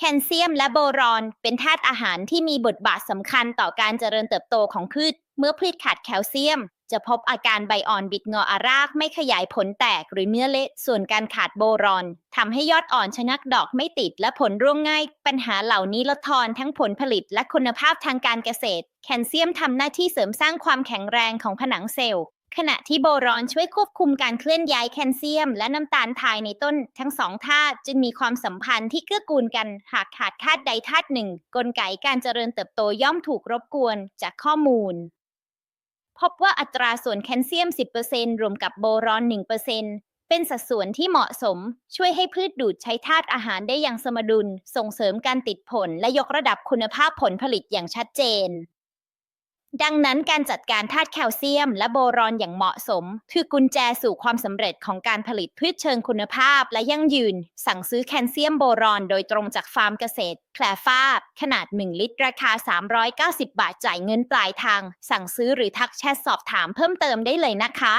แคลเซียมและโบรอน เป็นธาตุอาหารที่มีบทบาทสำคัญต่อการเจริญเติบโตของพืช เมื่อพืชขาดแคลเซียม จะพบอาการใบอ่อนบิดงออารากไม่ขยายผลแตกหรือเนื้อเละส่วนการขาดโบรอนทำให้ยอดอ่อนชะงักดอกไม่ติดและผลร่วงง่าย ปัญหาเหล่านี้ลดทอนทั้งผลผลิตและคุณภาพทางการเกษตร แคลเซียมทำหน้าที่เสริมสร้างความแข็งแรงของผนังเซลล์ ขณะที่โบรอนช่วยควบคุมการเคลื่อนย้ายแคลเซียม และน้ำตาลทรายในต้นทั้งสองธาตุจึงมีความสัมพันธ์ที่เกื้อกูลกันหากขาดธาตุใดธาตุหนึ่ง กลไกการเจริญเติบโตย่อมถูกรบกวนจากข้อมูล พบว่าอัตราส่วนแคลเซียม 10%รวมกับโบรอน 1%เป็นสัดส่วนที่เหมาะสม ช่วยให้พืชดูดใช้ธาตุอาหารได้อย่างสมดุล ส่งเสริมการติดผลและยกระดับคุณภาพผลผลิตอย่างชัดเจน ดังนั้นการจัดการธาตุแคลเซียม และโบรอนอย่างเหมาะสม คือกุญแจสู่ความสำเร็จของการผลิตพืชเชิงคุณภาพและยั่งยืน สั่งซื้อแคลเซียมโบรอนโดยตรงจากฟาร์มเกษตร แคลฟาบ ขนาด 1 ลิตร ราคา 390 บาทจ่ายเงินปลายทาง สั่งซื้อหรือทักแชทสอบถามเพิ่มเติมได้เลยนะคะ